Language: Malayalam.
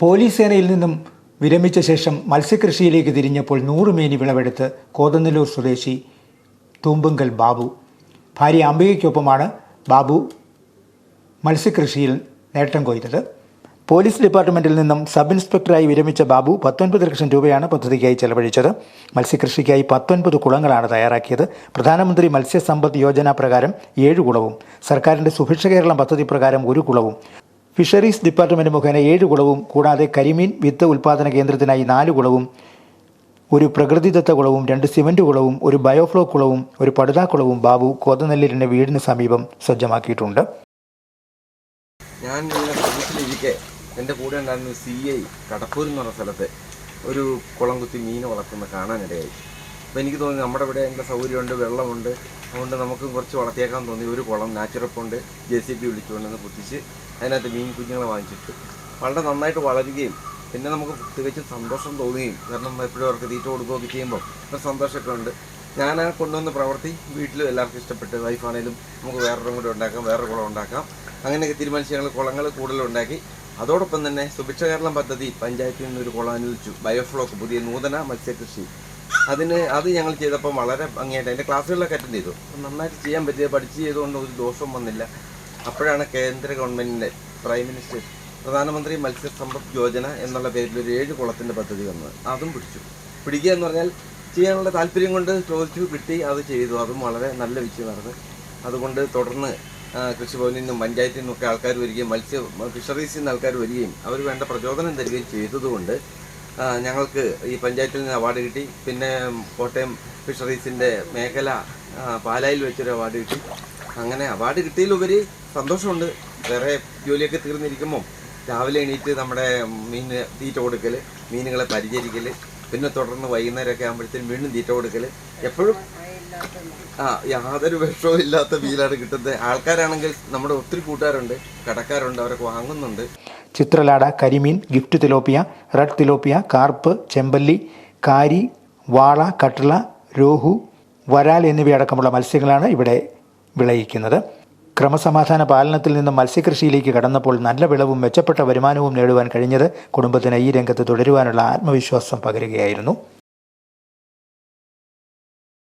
പോലീസ് സേനയിൽ നിന്നും വിരമിച്ച ശേഷം മത്സ്യകൃഷിയിലേക്ക് തിരിഞ്ഞപ്പോൾ നൂറ് മേനി വിളവെടുത്ത് കോതന്നല്ലൂർ സ്വദേശി തൂമ്പുങ്കൽ ബാബു. ഭാര്യ അംബികയ്ക്കൊപ്പമാണ് ബാബു മത്സ്യകൃഷിയിൽ നേട്ടം കൊയ്തത്. പോലീസ് ഡിപ്പാർട്ട്മെന്റിൽ നിന്നും സബ് ഇൻസ്പെക്ടറായി വിരമിച്ച ബാബു പത്തൊൻപത് ലക്ഷം രൂപയാണ് പദ്ധതിക്കായി ചെലവഴിച്ചത്. മത്സ്യകൃഷിക്കായി പത്തൊൻപത് കുളങ്ങളാണ് തയ്യാറാക്കിയത്. പ്രധാനമന്ത്രി മത്സ്യസമ്പദ് യോജന പ്രകാരം ഏഴ് കുളവും സർക്കാരിന്റെ സുഭിക്ഷ കേരളം പദ്ധതി പ്രകാരം ഒരു കുളവും ഫിഷറീസ് ഡിപ്പാർട്ട്മെന്റ് മുഖേന ഏഴ് കുളവും കൂടാതെ കരിമീൻ വിത്ത് ഉൽപ്പാദന കേന്ദ്രത്തിനായി നാല് കുളവും ഒരു പ്രകൃതിദത്ത കുളവും രണ്ട് സിമന്റ് കുളവും ഒരു ബയോഫ്ലോ കുളവും ഒരു പടുതാ കുളവും ബാബു കോതനെല്ലൂരിന്റെ വീടിന് സമീപം സജ്ജമാക്കിയിട്ടുണ്ട്. ഞാൻ എന്റെ കൂടെ ഉണ്ടായിരുന്ന സി ഐ കടപ്പൂർ എന്ന് പറഞ്ഞ സ്ഥലത്ത് ഒരു കുളം കുത്തി മീൻ വളർത്തുന്ന കാണാനിടയായി. അപ്പോൾ എനിക്ക് തോന്നി നമ്മുടെ ഇവിടെ അതിന്റെ സൗകര്യമുണ്ട് വെള്ളമുണ്ട്. അതുകൊണ്ട് നമുക്ക് കുറച്ച് വളർത്തിയേക്കാൻ തോന്നി. ഒരു കുളം നാച്ചുറപ്പുണ്ട് ജെ സി ബി വിളിച്ചുകൊണ്ടെന്ന് കുത്തിച്ച് അതിനകത്ത് മീൻ കുഞ്ഞുങ്ങളെ വാങ്ങിച്ചിട്ട്. വളരെ നന്നായിട്ട് വളരുകയും പിന്നെ നമുക്ക് തികച്ചും സന്തോഷം തോന്നുകയും കാരണം എപ്പോഴും അവർക്ക് തീറ്റ കൊടുക്കുകയൊക്കെ ചെയ്യുമ്പോൾ ഒരു സന്തോഷമൊക്കെ ഉണ്ട്. ഞാൻ ആ കൊണ്ടുവന്ന പ്രവൃത്തി വീട്ടിലും എല്ലാവർക്കും ഇഷ്ടപ്പെട്ട്. വൈഫാണേലും നമുക്ക് വേറൊരു കൂടെ ഉണ്ടാക്കാം വേറെ കുളം ഉണ്ടാക്കാം. അങ്ങനെയൊക്കെ തീരുമാനിച്ച് ഞങ്ങൾ കുളങ്ങൾ കൂടുതലുണ്ടാക്കി അതോടൊപ്പം തന്നെ സുഭിക്ഷ കേരളം പദ്ധതി പഞ്ചായത്തിൽ നിന്നൊരു കുളം അനുവദിച്ചു. ബയോഫ്ലോക്ക് പുതിയ നൂതന മത്സ്യകൃഷി. അതിന് അത് ഞങ്ങൾ ചെയ്തപ്പോൾ വളരെ ഭംഗിയായിട്ട് അതിന്റെ ക്ലാസ്സുകളിലൊക്കെ അറ്റൻഡ് ചെയ്തു. നന്നായിട്ട് ചെയ്യാൻ പറ്റിയത് പഠിച്ച് ചെയ്തുകൊണ്ട് ഒരു ദോഷവും വന്നില്ല. അപ്പോഴാണ് കേന്ദ്ര ഗവൺമെന്റിന്റെ പ്രൈം മിനിസ്റ്റർ പ്രധാനമന്ത്രി മത്സ്യസമ്പദ് യോജന എന്നുള്ള പേരിൽ ഒരു ഏഴ് കുളത്തിന്റെ പദ്ധതി വന്നത്. അതും പിടിച്ചു. പിടിക്കുക എന്ന് പറഞ്ഞാൽ ചെയ്യാനുള്ള താല്പര്യം കൊണ്ട് ചോദിച്ചു കിട്ടി അത് ചെയ്തു. അതും വളരെ നല്ല വിജയമായിരുന്നു അതുകൊണ്ട് തുടർന്ന് കൃഷി കൃഷിഭവനിൽ നിന്നും പഞ്ചായത്തിൽ നിന്നൊക്കെ ആൾക്കാർ വരികയും മത്സ്യ ഫിഷറീസിൽ നിന്ന് ആൾക്കാർ വരികയും അവർ വേണ്ട പ്രചോദനം തരികയും ചെയ്തതുകൊണ്ട് ഞങ്ങൾക്ക് ഈ പഞ്ചായത്തിൽ നിന്ന് അവാർഡ് കിട്ടി. പിന്നെ കോട്ടയം ഫിഷറീസിന്റെ മേഖല പാലായിൽ വെച്ചൊരു അവാർഡ് കിട്ടി. അങ്ങനെ അവാർഡ് കിട്ടിയതിലുപരി സന്തോഷമുണ്ട്. വേറെ ജോലിയൊക്കെ തീർന്നിരിക്കുമ്പോൾ രാവിലെ എണീറ്റ് നമ്മുടെ മീൻ തീറ്റ കൊടുക്കൽ മീനുകളെ പരിചരിക്കൽ പിന്നെ തുടർന്ന് വൈകുന്നേരമൊക്കെ ആകുമ്പോഴത്തേനും വീണ്ടും തീറ്റ കൊടുക്കൽ എപ്പോഴും ആ യാതൊരു വിഷവും ഇല്ലാത്ത മീനാണ് കിട്ടുന്നത്. ആൾക്കാരാണെങ്കിൽ നമ്മുടെ ഒത്തിരി കൂട്ടുകാരുണ്ട് കടക്കാരുണ്ട് അവരൊക്കെ വാങ്ങുന്നുണ്ട്. ചിത്രലാട കരിമീൻ gift tilapia red tilapia carp ചെമ്പല്ലി കാരി വാള കട്ട്ള രോഹു വരാൽ എന്നിവയടക്കമുള്ള മത്സ്യങ്ങളാണ് ഇവിടെ വിളയിക്കുന്നത്. ക്രമസമാധാന പാലനത്തിൽ നിന്ന് മത്സ്യകൃഷിയിലേക്ക് കടന്നപ്പോൾ നല്ല വിളവും മെച്ചപ്പെട്ട വരുമാനവും നേടുവാൻ കഴിഞ്ഞത് കുടുംബത്തിന് ഈ രംഗത്ത് തുടരുവാനുള്ള ആത്മവിശ്വാസം പകരുകയായിരുന്നു.